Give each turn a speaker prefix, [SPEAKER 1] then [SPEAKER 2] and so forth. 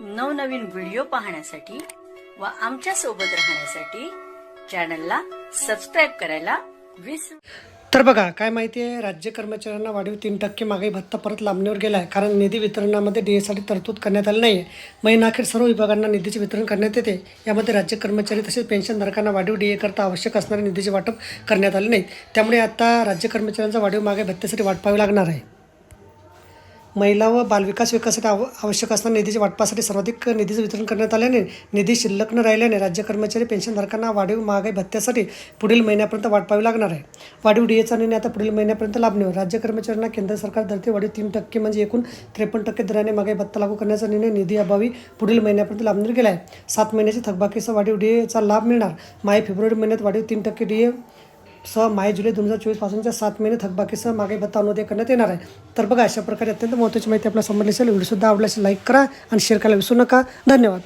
[SPEAKER 1] नवनवीन व्हिडिओ पाहण्यासाठी व आमच्यासोबत राहण्यासाठी चॅनलला सबस्क्राईब करायला विसरू
[SPEAKER 2] तर बघा काय माहिती आहे राज्य कर्मचाऱ्यांना वाढीव तीन टक्के महागाई भत्ता परत लांबणीवर गेला आहे कारण निधी वितरणामध्ये डी एसाठी तरतूद करण्यात आली नाही आहे महिनाअखेर सर्व विभागांना निधीचे वितरण करण्यात येते. यामध्ये राज्य कर्मचारी तसेच पेन्शनधारकांना वाढीव डी करता आवश्यक असणारे निधीचे वाटप करण्यात आले नाही त्यामुळे आता राज्य कर्मचाऱ्यांचा वाढीव महागाई भत्त्यासाठी वाट पाहावी लागणार आहे. महिला व बालविकास विकासासाठी आव आवश्यक असणाऱ्या निधीच्या वाटपासाठी सर्वाधिक निधीचं वितरण करण्यात आल्याने निधी शिल्लक न राहिल्याने राज्य कर्मचारी पेन्शनधारकांना वाढीव महागाई भत्त्यासाठी पुढील महिन्यापर्यंत वाटपावी लागणार आहे. वाढीव डीएचा निर्णय आता पुढील महिन्यापर्यंत लाभण्यावर राज्य कर्मचाऱ्यांना केंद्र सरकार धरते वाढीव तीन टक्के म्हणजे एकूण त्रेपन्न टक्के दराने महागाई भत्ता लागू करण्याचा निर्णय निधी अभावी पुढील महिन्यापर्यंत लांबणार गेला आहे. सात महिन्याची थकबाकीचा वाढीव डीएचा लाभ मिळणार. माय फेब्रुवारी महिन्यात वाढीव तीन टक्के डीए सह माहे जुलै दोन हजार चोवीसपासूनच्या सात महिने थकबाकीसह मागे भत्ता अनुदय करण्यात येणार आहे. तर बघा अशा प्रकारे अत्यंत महत्त्वाची माहिती आपल्याला समजली असेल व्हिडिओसुद्धा आवडल्यास लाईक करा आणि शेअर करायला विसरू नका. धन्यवाद.